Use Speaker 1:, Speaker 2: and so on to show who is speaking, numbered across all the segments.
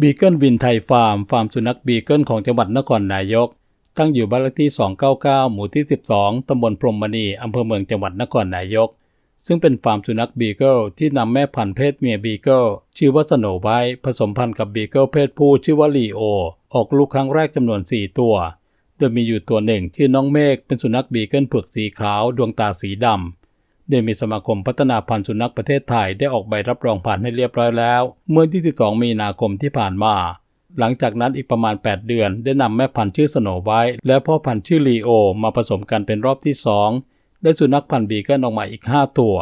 Speaker 1: บีเกิลวินไทยฟาร์ม ฟาร์มสุนัขบีเกิลของจังหวัดนครนายก ตั้งอยู่บ้านเลขที่ 299 หมู่ที่ 12 ตำบลพรมมณี อำเภอเมืองจังหวัดนครนายก ซึ่งเป็นฟาร์มสุนัขบีเกิลที่นำแม่พันธุ์เพศเมียบีเกิลชื่อว่าสโนไวท์ผสมพันธุ์กับบีเกิลเพศผู้ชื่อว่าลีโอ ออกลูกครั้งแรกจำนวน 4 ตัว โดยมีอยู่ตัวหนึ่งชื่อน้องเมฆเป็นสุนัขบีเกิลเผือกสีขาวดวงตาสีดำ โดยมีสมาคมพัฒนาพันธุ์สุนัขประเทศไทยได้ออกใบรับรองผ่านให้เรียบร้อยแล้ว เมื่อ22มีนาคมที่ผ่านมา หลังจากนั้นอีกประมาณ 8 เดือน ได้นำแม่พันธุ์ชื่อสโนไว้ และพ่อพันธุ์ชื่อลีโอ มาผสมกันเป็นรอบที่ 2 ได้สุนัขพันธุ์บีเกิลออกมาอีก 5 ตัว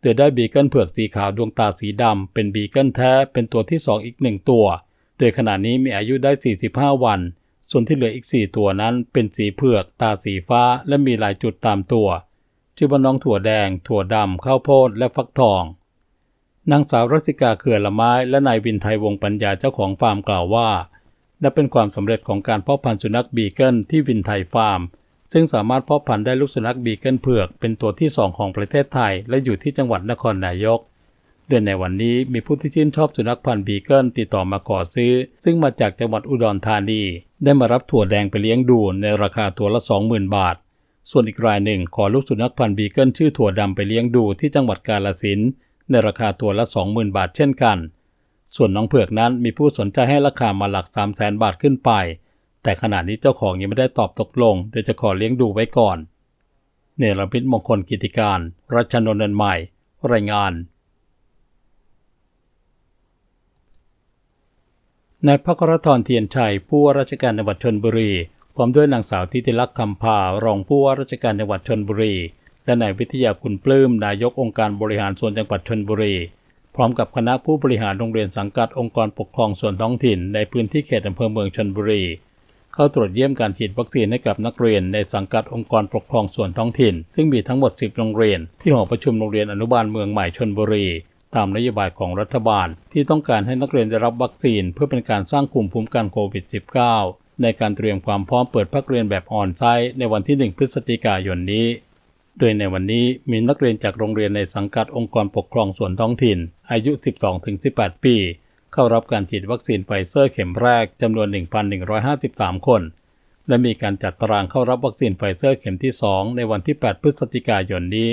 Speaker 1: โดยได้บีเกิลเผือกสีขาวดวงตาสีดำเป็นบีเกิลแท้เป็นตัวที่ 2 อีก 1 ตัว โดยขณะนี้มีอายุได้ 45 วัน ส่วนที่เหลืออีก 4 ตัวนั้นเป็นสีเผือก ตาสีฟ้า และมีลายจุดตามตัว ชื่อว่าน้องถั่วแดง ถั่วดำข้าวโพดและฟักทอง นางสาวรสิกาเขื่อละไม้และนายวินไทยวงปัญญาเจ้าของฟาร์มกล่าวว่านับเป็นความสำเร็จของการเพาะพันธุ์สุนัขบีเกิลที่วินไทยฟาร์ม ซึ่งสามารถเพาะพันธุ์ได้ลูกสุนัขบีเกิลเผือกเป็นตัวที่สองของประเทศไทย และอยู่ที่จังหวัดนครนายกเดือนในวันนี้มีผู้ที่ชื่นชอบสุนัขพันธุ์บีเกิลติดต่อมาขอซื้อ ซึ่งมาจากจังหวัดอุดรธานี ได้มารับถั่วแดงไปเลี้ยงดูในราคาตัวละ 20,000 บาท ส่วนอีกรายหนึ่งขอลูกสุนัขพันธุ์บีเกิลชื่อถั่วดำไปเลี้ยงดูที่จังหวัดกาลสินในราคาตัวละ 20,000 บาทเช่นกัน ส่วนน้องเผือกนั้นมีผู้สนใจให้ราคามาหลัก 3 0 0แสนบาทขึ้นไป แต่ขณะนี้เจ้าของยังไม่ได้ตอบตกลงโดยจะขอเลี้ยงดูไว้ก่อน เนรมิตมงคลกิติการ รัชนนท์ใหม่ รายงานนายพระกรธรเทียนชัยผู้ว่าราชการจังหวัดชนบุรี พร้อมด้วยนางสาวทิติลักษ์คำพารองผู้ว่าราชการจังหวัดชนบุรี และนายวิทยาคุณปลื้มนายกองค์การบริหารส่วนจังหวัดชนบุรี พร้อมกับคณะผู้บริหารโรงเรียนสังกัดองค์กรปกครองส่วนท้องถิ่น ในพื้นที่เขตอำเภอเมืองชนบุรี เข้าตรวจเยี่ยมการฉีดวัคซีนให้กับนักเรียนในสังกัดองค์กรปกครองส่วนท้องถิ่น ซึ่งมีทั้งหมด 10 โรงเรียน ที่หอประชุมโรงเรียนอนุบาลเมืองใหม่ชนบุรีตามนโยบายของรัฐบาล ที่ต้องการให้นักเรียนได้รับวัคซีน เพื่อเป็นการสร้างภูมิคุ้มกันโควิด -19 ในการเตรียมความพร้อมเปิดภาคเรียนแบบออนไซต์ในวันที่ 1 พฤศจิกายนนี้ โดยในวันนี้มีนักเรียนจากโรงเรียนในสังกัดองค์กรปกครองส่วนท้องถิ่น อายุ 12-18 ปี เข้ารับการฉีดวัคซีนไฟเซอร์เข็มแรกจำนวน 1,153 คน และมีการจัดตารางเข้ารับวัคซีนไฟเซอร์เข็มที่ 2 ในวันที่ 8 พฤศจิกายนนี้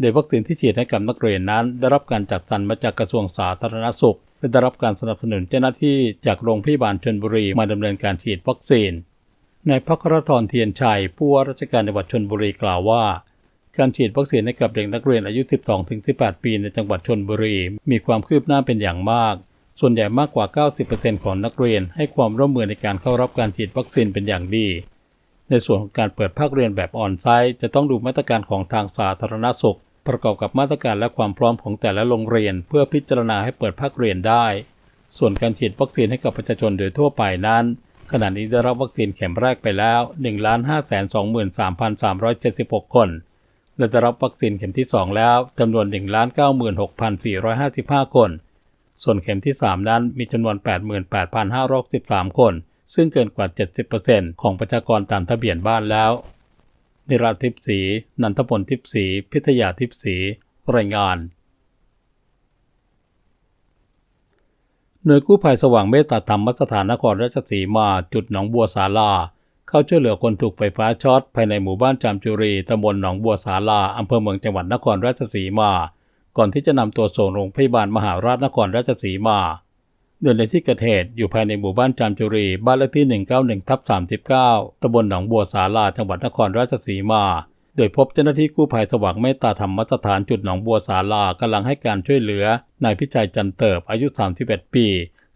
Speaker 1: โดยวัคซีนที่ฉีดให้กับนักเรียนนั้น ได้รับการจัดสรรมาจากกระทรวงสาธารณสุข ได้รับการสนับสนุนเจ้าหน้าที่จากโรงพยาบาลชนบุรีมาดำเนินการฉีดวัคซีนนายพักรธรเทียนชัย ผู้ว่าราชการจังหวัดชนบุรีกล่าวว่า การฉีดวัคซีนให้กับเด็กนักเรียนอายุ 12-18 ปีในจังหวัดชนบุรี มีความคืบหน้าเป็นอย่างมาก ส่วนใหญ่มากกว่า 90%ของนักเรียนให้ความร่วมมือในการเข้ารับการฉีดวัคซีนเป็นอย่างดี ในส่วนของการเปิดภาคเรียนแบบออนไซต์จะต้องดูมาตรการของทางสาธารณสุข ประกอบกับมาตรการและความพร้อมของแต่ละโรงเรียน เพื่อพิจารณาให้เปิดภาคเรียนได้ ส่วนการฉีดวัคซีนให้กับประชาชนโดยทั่วไปนั้น ขณะนี้ได้รับวัคซีนเข็มแรกไปแล้ว 1,523,376 คน และได้รับวัคซีนเข็มที่ 2 แล้วจำนวน 196,455 คน ส่วนเข็มที่ 3 นั้นมีจำนวน 88,513คน ซึ่งเกินกว่า 70%ของประชากรตามทะเบียนบ้านแล้ว นิราทิพสี นันทพลทิพสี พิทยาทิพสี รายงาน หน่วยกู้ภัยสว่างเมตตาธรรมสถานนครราชสีมา จุดหนองบัวสาลา เข้าช่วยเหลือคนถูกไฟฟ้าช็อต ภายในหมู่บ้านจามจุรี ตำบลหนองบัวสาลา อำเภอเมืองจังหวัดนครราชสีมา ก่อนที่จะนำตัวส่งโรงพยาบาลมหาราชนครราชสีมา โดยในที่เกิดเหตุอยู่ภายในหมู่บ้านจามจุรี บ้านเลขที่ 191ทับ39ตำบลหนองบัวสาลาจังหวัดนครราชสีมา โดยพบเจ้าหน้าที่กู้ภัยสว่างเมตตาธรรมสถานจุดหนองบัวสาลากำลังให้การช่วยเหลือนายพิชัยจันเติบอายุ 31 ปี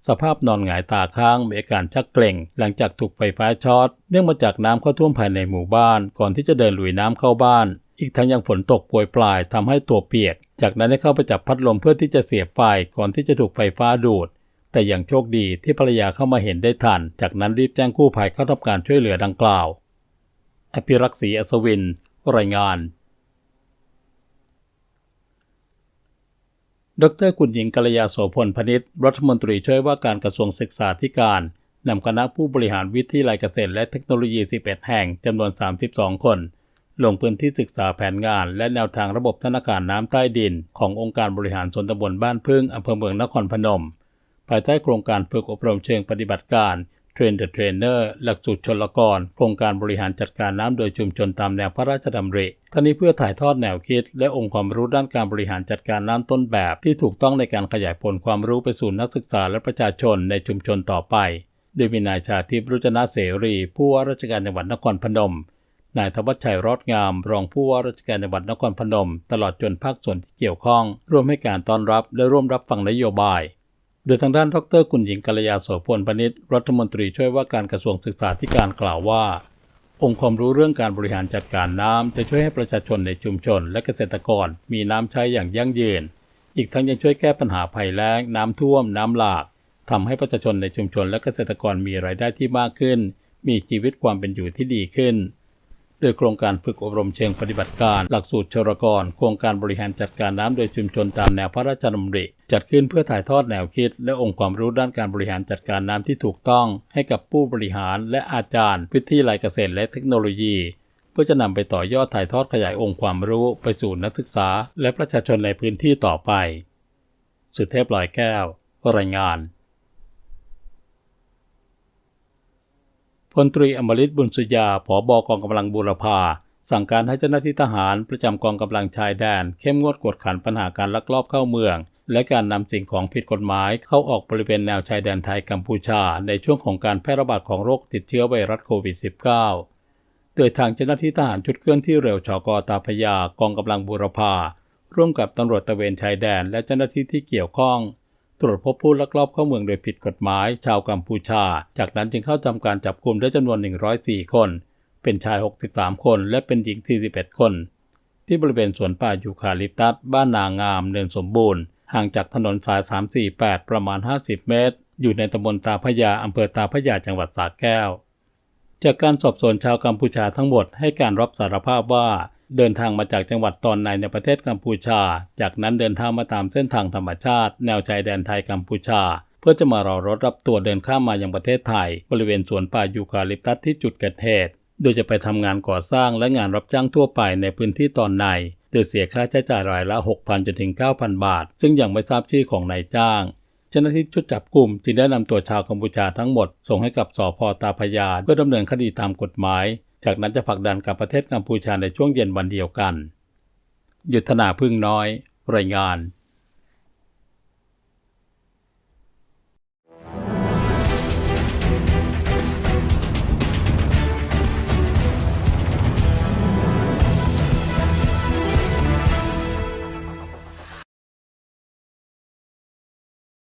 Speaker 1: สภาพนอนหงายตาค้างมีอาการชักเกร็ง หลังจากถูกไฟฟ้าช็อตเนื่องมาจากน้ำเข้าท่วมภายในหมู่บ้าน ก่อนที่จะเดินลุยน้ำเข้าบ้าน อีกทั้งยังฝนตกป่วยปลายทำให้ตัวเปียก จากนั้นได้เข้าไปจับพัดลมเพื่อที่จะเสียบไฟก่อนที่จะถูกไฟฟ้าดูด แต่อย่างโชคดีที่ภรรยาเข้ามาเห็นได้ทัน จากนั้นรีบแจ้งกู้ภัยเข้าทำการช่วยเหลือดังกล่าว อภิรักษ์ศรีอัศวิน รายงาน ดรกุลหญิงกัลยาโสพลพนิษฐ์รัฐมนตรีช่วยว่าการกระทรวงศึกษาธิการนำคณะผู้บริหารวิทยาลัยเกษตรและเทคโนโลยี 11 แห่งจำนวน 32 คน ลงพื้นที่ศึกษาแผนงาน และแนวทางระบบธนาคารน้ำใต้ดิน ขององค์การบริหารส่วนตำบลบ้านพึ่งอำเภอเมืองนครพนม ภายใต้โครงการฝึกอบรมเชิงปฏิบัติการ Train the Trainer หลักสูตรชนลกร โครงการบริหารจัดการน้ำโดยชุมชนตามแนวพระราชดำริทั้งนี้เพื่อถ่ายทอดแนวคิด และองค์ความรู้ด้านการบริหารจัดการน้ำต้นแบบ ที่ถูกต้องในการขยายผลความรู้ไปสู่นักศึกษาและประชาชนในชุมชนต่อไปโดยมีนายชาทิพย์รุจนะเสรี ผู้ว่าราชการจังหวัดนครพนม นายธวัชชัยรอดงาม รองผู้ว่าราชการจังหวัดนครพนม ตลอดจนภาคส่วนที่เกี่ยวข้อง ร่วมให้การต้อนรับและร่วมรับฟังนโยบาย โดยทางด้านดรกุลหญิงกัลยาโสพลพนิษฐ์รัฐมนตรีช่วยว่าการกระทรวงศึกษาธิการกล่าวว่า องค์ความรู้เรื่องการบริหารจัดการน้ำจะช่วยให้ประชาชนในชุมชน และเกษตรกรมีน้ำใช้อย่างยั่งยืน อีกทั้งยังช่วยแก้ปัญหาภัยแล้ง น้ำท่วม น้ำหลากทำให้ประชาชนในชุมชนและเกษตรกรมีรายได้ที่มากขึ้น มีชีวิตความเป็นอยู่ที่ดีขึ้น โดยโครงการฝึกอบรมเชิงปฏิบัติการ หลักสูตรชรกร โครงการบริหารจัดการน้ำโดยชุมชนตามแนวพระราชดำริ จัดขึ้นเพื่อถ่ายทอดแนวคิด และองค์ความรู้ด้านการบริหารจัดการน้ำที่ถูกต้อง ให้กับผู้บริหารและอาจารย์วิทยาลัยเกษตรและเทคโนโลยี เพื่อจะนำไปต่อยอดถ่ายทอดขยายองค์ความรู้ไปสู่นักศึกษา และประชาชนในพื้นที่ต่อไป สุเทพลอยแก้วรายงาน ลตรีอมริตบุญสุยาผอบอกองกำลังบูรพาสั่งการให้เจ้าหน้าที่ทหารประจำกองกำลังชายแดน เข้มงวดกวดขันปัญหาการลักลอบเข้าเมือง และการนำสิ่งของผิดกฎหมายเข้าออกบริเวณแนวชายแดนไทยกัมพูชา ในช่วงของการแพร่ระบาดของโรคติดเชื้อไวรัสโควิด -19 โดยทางเจ้าหน้าที่ทหารชุดเคลื่อนที่เร็วชกตาพยากองกำลังบูรพาร่วมกับตำรวจตะเวนชายแดน และเจ้าหน้าที่ที่เกี่ยวข้อง ตรวจพบผู้ลักลอบเข้าเมืองโดยผิดกฎหมาย ชาวกัมพูชา จากนั้นจึงเข้าทำการจับกลุ่มได้จำนวน 104 คน เป็นชาย 63 คน และเป็นหญิง 41 คน ที่บริเวณสวนป่ายูคาลิปตัส บ้านนางาม เนินสมบูรณ์ ห่างจากถนนสาย 348 ประมาณ 50 เมตร อยู่ในตำบลตาพยาอำเภอตาพยาจังหวัดสระแก้ว จากการสอบสวนชาวกัมพูชาทั้งหมดให้การรับสารภาพว่า เดินทางมาจากจังหวัดตอนในในประเทศกัมพูชา จากนั้นเดินทางมาตามเส้นทางธรรมชาติ แนวชายแดนไทยกัมพูชา เพื่อจะมารอรถรับตัวเดินข้ามมายังประเทศไทย บริเวณสวนป่ายูคาลิปตัสที่จุดเกิดเหตุ โดยจะไปทำงานก่อสร้างและงานรับจ้างทั่วไปในพื้นที่ตอนในโดยเสียค่าใช้จ่ายรายละ 6,000จนถึง 9,000 บาท ซึ่งยังไม่ทราบชื่อของนายจ้างเจ้าหน้าที่ชุดจับกลุ่มจึงได้นำตัวชาวกัมพูชาทั้งหมด ส่งให้กับสพตาพยาเพื่อดำเนินคดีตามกฎหมาย จากนั้นจะผลักดันกับประเทศกัมพูชาในช่วงเย็นวันเดียวกัน ยุทธนาพึ่งน้อย รายงาน